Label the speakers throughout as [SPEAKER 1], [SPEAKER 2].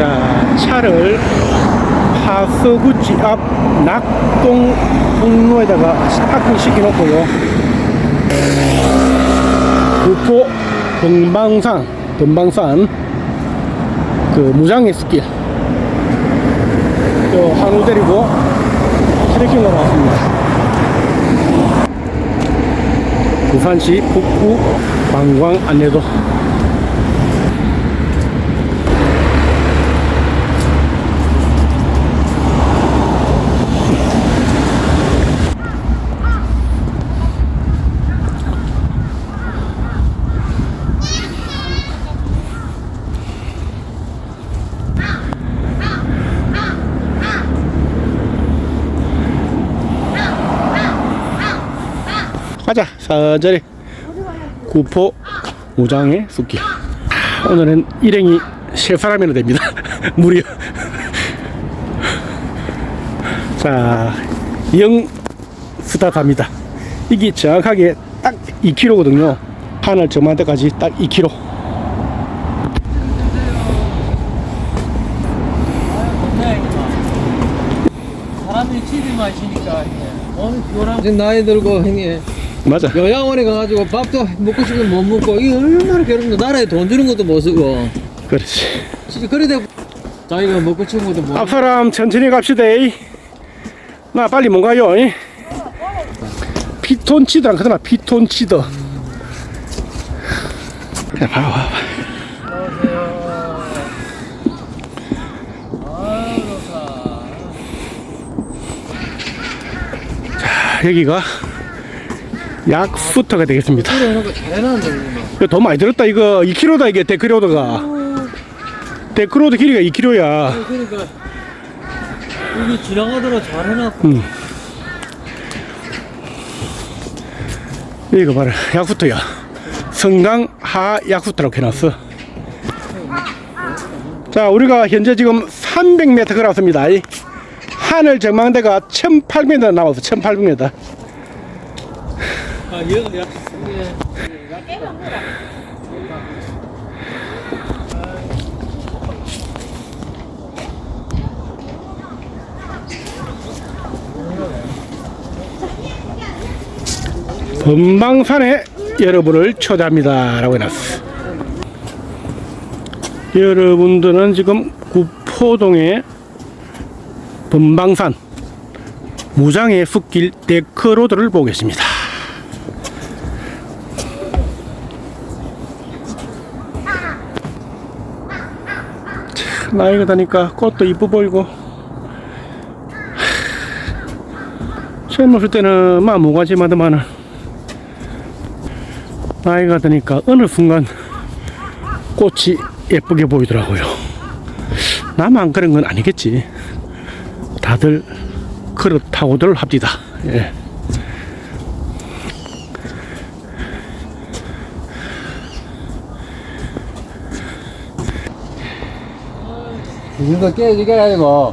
[SPEAKER 1] 자, 차를 파서구치 앞 낙동 통로에다가 파킹 시켜 놓고요. 구포 동방산, 동방산 그 무장의 숲길. 또 한우 데리고 트레킹으로 왔습니다. 부산시 북구 관광 안내도 서저리. 구포 무장의 숲길 오늘은 일행이 세 사람이나 됩니다. 무려. 자 영 스타트합니다. 이게 정확하게 딱 2km거든요. 하늘 저만 때까지 딱 2km
[SPEAKER 2] 사람들이 치즈 마시니까 지금 나이 들고 형님
[SPEAKER 1] 맞아.
[SPEAKER 2] 요양원에 가가지고 밥도 먹고 싶으면 못 먹고 이게 얼마나 괴롭노 나라에 돈 주는 것도 못 쓰고.
[SPEAKER 1] 그렇지.
[SPEAKER 2] 진짜 그래 되고 자기가 먹고 싶은 것도 못
[SPEAKER 1] 앞사람 천천히 갑시다 이. 나 빨리 못 가요 이. 피톤치드 안 그러나 피톤치드 야, 봐봐 봐봐. 자, 여기가 약수터가 되겠습니다. 이거 더 많이 들었다 이거. 2km다 이게 데크로드가. 데크로드 길이가 2km야.
[SPEAKER 2] 그러니까 여기 지나가더라 잘 해놨고.
[SPEAKER 1] 음. 이거 봐라 약후터야. 성강 하 약후터라고 해놨어. 자 우리가 현재 지금 300m 걸었습니다. 이 하늘 전망대가 1800m 남았어 1800m
[SPEAKER 2] 아 얘가 약
[SPEAKER 1] 범방산에 여러분을 초대합니다 라고 해놨어. 여러분들은 지금 구포동의 범방산 무장의 숲길 데크로드를 보고 계십니다 나이가 드니까 꽃도 이뻐 보이고 젊었을 때는 막 모가지마다만은 나이가 드니까 어느 순간 꽃이 예쁘게 보이더라고요. 나만 그런 건 아니겠지. 다들 그렇다고들 합디다. 예.
[SPEAKER 2] 이거 깨지게 아니고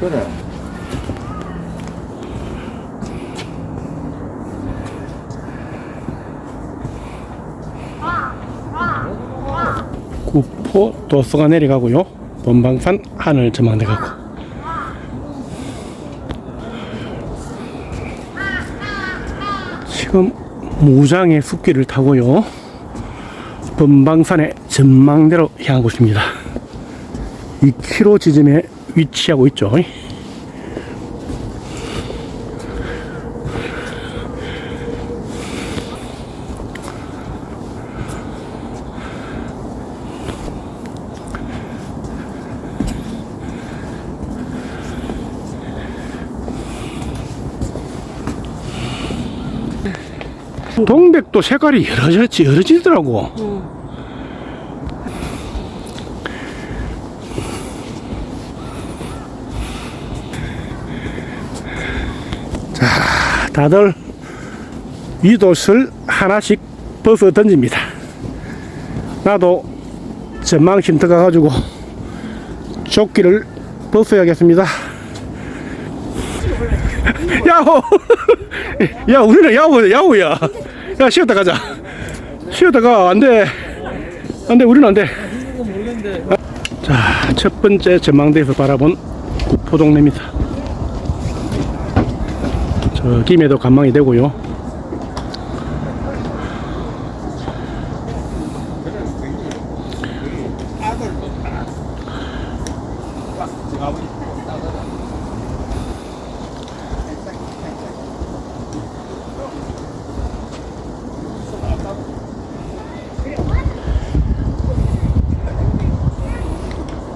[SPEAKER 2] 그래
[SPEAKER 1] 구포 도서가 내려가고요. 본방산 하늘 전망대 가고. 지금 무장의 숲길을 타고요. 본방산의 전망대로 향하고 있습니다. 2km 지점에 위치하고 있죠. 동백도 색깔이 여러졌지 여러지더라고. 자, 다들 윗옷을 하나씩 벗어 던집니다. 나도 전망 쉼터 가가지고 조끼를 벗어야겠습니다. 야호! 야, 우리는 야호, 야호야. 야, 쉬었다 가자. 쉬었다 가. 안 돼. 안 돼, 우리는 안 돼. 자, 첫 번째 전망대에서 바라본 구포동네입니다. 저 김해도 관망이 되고요.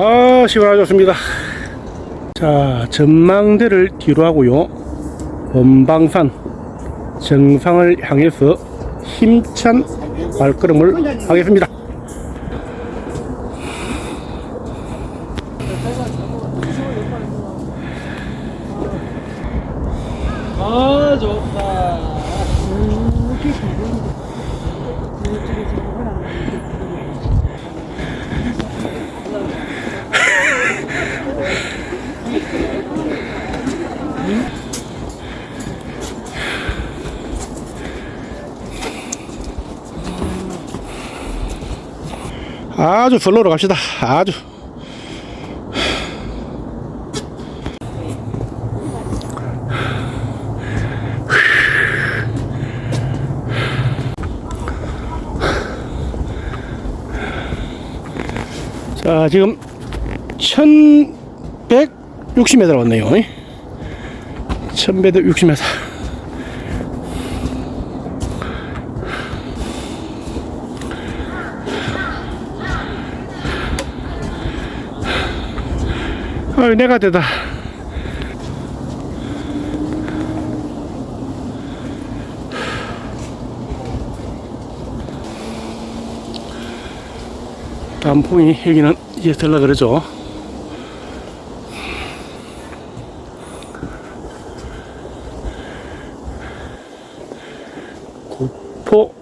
[SPEAKER 1] 아, 시원하게 좋습니다. 자, 전망대를 뒤로 하고요. 원방산 정상을 향해서 힘찬 발걸음을 하겠습니다. 아주 슬로로 갑시다. 아주. 자, 지금 1160m 왔네요. 1160m. 아유, 내가 되다. 단풍이 여기는 이제 들라 그러죠. 구포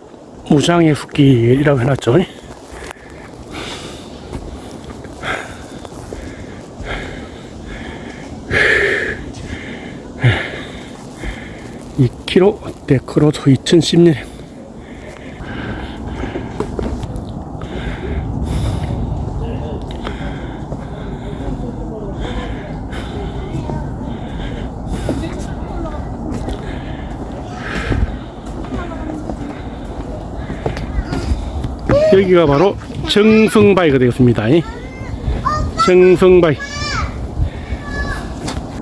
[SPEAKER 1] 무장의 숲길이라고 해놨죠. 이 k 로 데크로도 2010년 여기가 바로 정성바위가 되겠습니다. 이. 정성바위.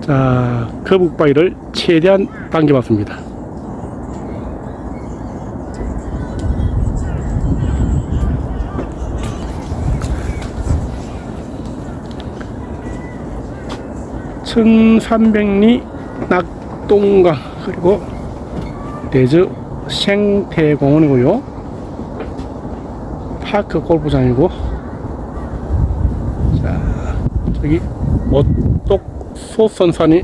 [SPEAKER 1] 자, 거북바위를 최대한 당겨봤습니다. 천삼백리 낙동강 그리고 대저 생태공원이고요. 파크 골프장이고 자 저기 오똑 소선산이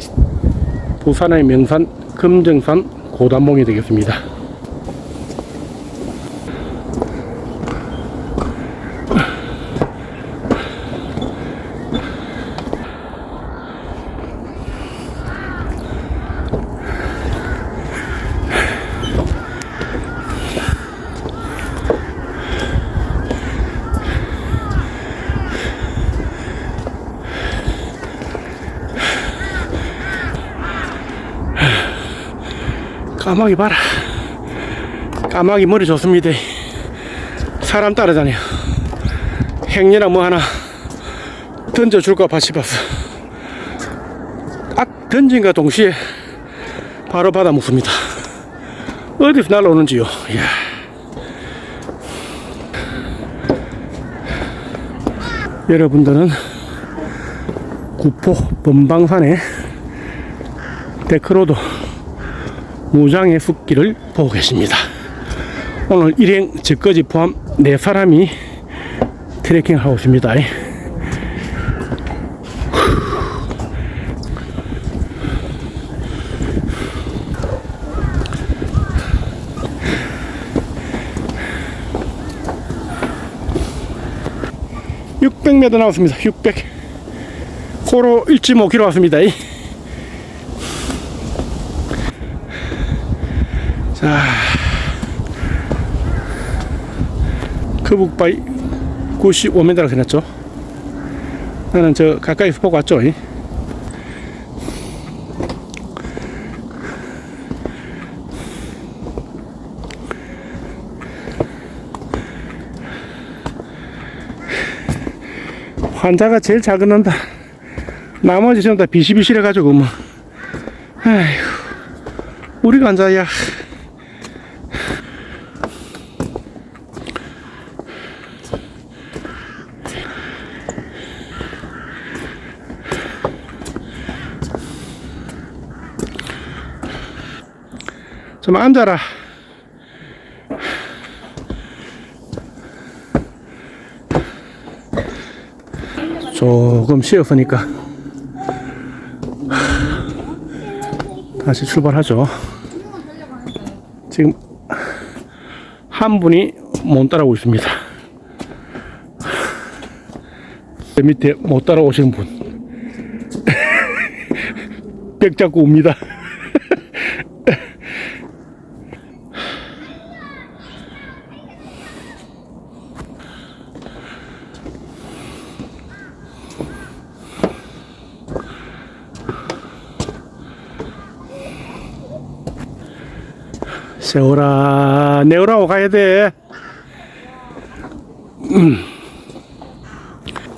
[SPEAKER 1] 부산의 명산 금정산 고단봉이 되겠습니다. 까마귀 봐라. 까마귀 머리 좋습니다. 사람 따라다녀. 행여나 뭐 하나 던져줄까 봐 싶었어. 딱 던진과 동시에 바로 받아 먹습니다. 어디서 날라오는지요. 이야. 여러분들은 구포 범방산의 데크로도 무장의 숲길을 보고 계십니다. 오늘 일행 저까지 포함 네 사람이 트레킹 하고 있습니다. (600m) 나왔습니다 (600) 고로 1.5km 왔습니다 크북바이 95m라고 해놨죠. 나는 저 가까이서 보고 왔죠. 이. 환자가 제일 잘 걷는다. 나머지 전부 다 비실비실해가지고 뭐. 아휴, 우리가 앉아야. 좀 앉아라. 조금 쉬었으니까 다시 출발하죠. 지금 한 분이 못 따라오고 있습니다. 제 밑에 못 따라오시는 분. 백 잡고 옵니다. 세월아 내오라고 가야 돼. 음.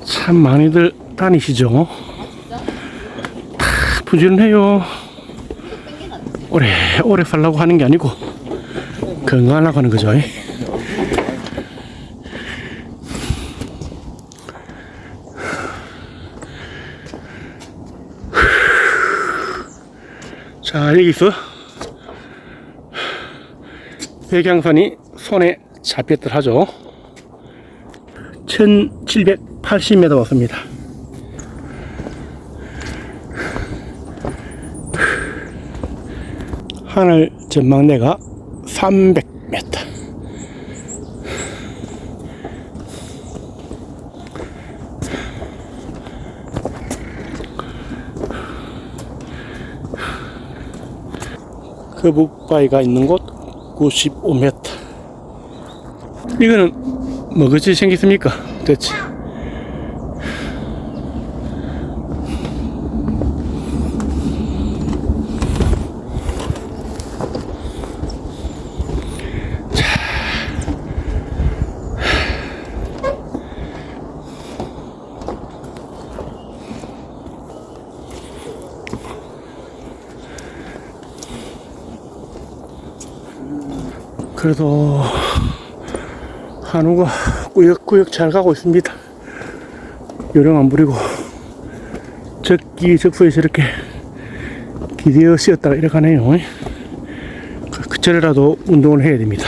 [SPEAKER 1] 참 많이들 다니시죠. 다 부지런해요. 오래 오래 살라고 하는 게 아니고 건강하려고 하는 거죠. 자 여기서 백양선이 손에 잡혔들 하죠. 1780m 왔습니다. 하늘 전망대가 300m. 그 북바위가 있는 곳 95m. 이거는 뭐그지 생겼습니까? 대체. 그래도 한우가 꾸역꾸역 잘 가고 있습니다. 요령 안 부리고 적기 적소에 저렇게 기대어 씌었다가 이렇게 하네요. 그, 그철이라도 운동을 해야 됩니다.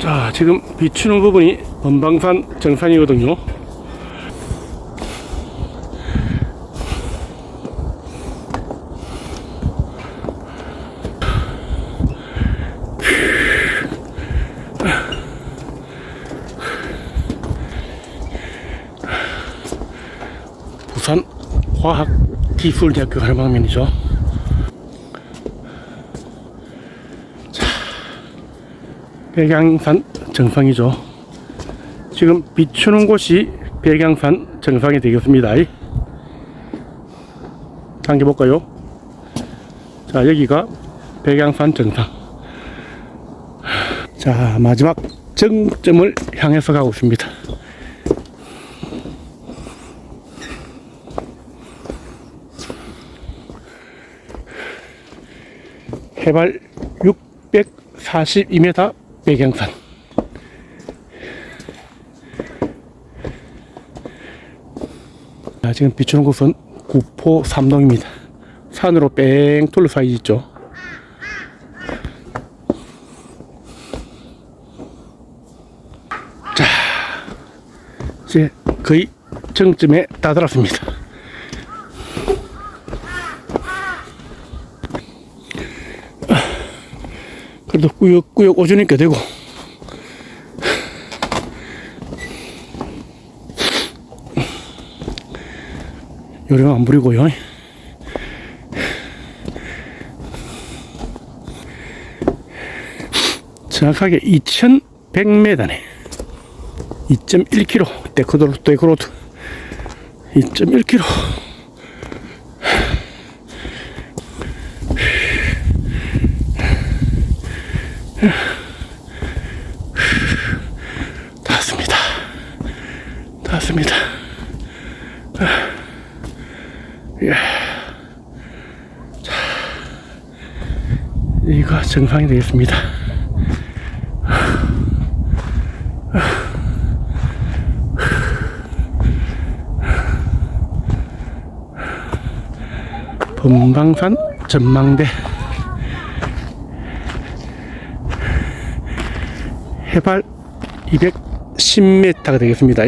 [SPEAKER 1] 자, 지금 비추는 부분이 번방산 정산이거든요. 부산 과학기술대학교 가는 방면이죠. 자, 백양산 정상이죠. 지금 비추는 곳이 백양산 정상이 되겠습니다. 당겨볼까요? 자, 여기가 백양산 정상. 자, 마지막 정점을 향해서 가고 있습니다. 해발 642m 백양산 자, 지금 비추는 곳은 구포 삼동입니다. 산으로 뺑 둘러싸여 있죠? 자 이제 거의 정점에 다다랐습니다 그래도 꾸역꾸역 오주니까 되고 요령 안 부리고요. 정확하게 2100m네. 2.1km. 데크로드, 데크로드. 2.1km. 다 왔습니다. 다 왔습니다. 예. 자, 이거 정상이 되겠습니다. 범방산 전망대 해발 210m가 되겠습니다.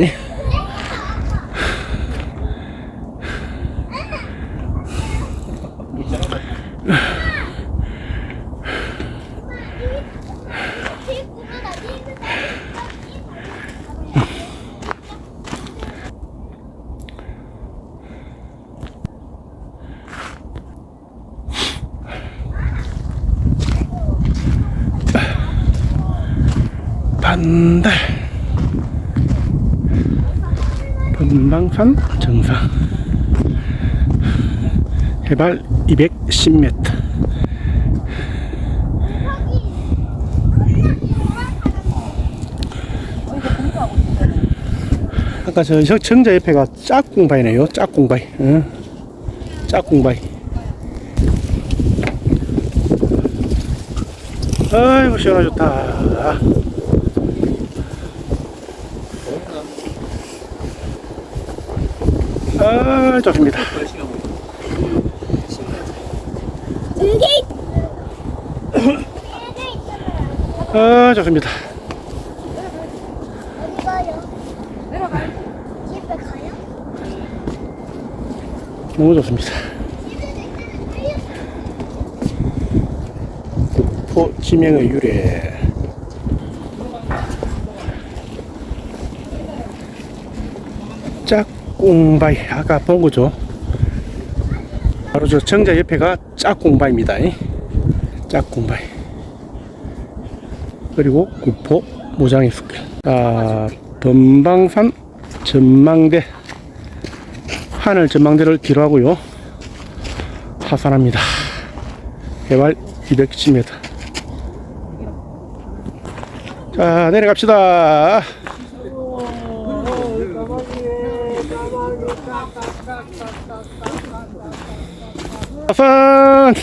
[SPEAKER 1] 반달. 금방산 정상 해발 210m 아까 저저 정자 옆에가 짝꿍바이네요. 짝꿍바이 응? 짝꿍바이 아이고 시원하 좋다 아 좋습니다
[SPEAKER 3] 두개
[SPEAKER 1] 아 좋습니다
[SPEAKER 3] 어디 가요? 내려가요. 집에 가요?
[SPEAKER 1] 너무 좋습니다 포 지명의 유래 짝꿍바이 아까 본 거죠? 바로 저 정자 옆에가 짝꿍바입니다. 짝꿍바이 그리고 구포 무장의 숲길. 자 범방산 전망대. 하늘 전망대를 기로하고요. 하산합니다. 해발 210m 자 내려갑시다 하산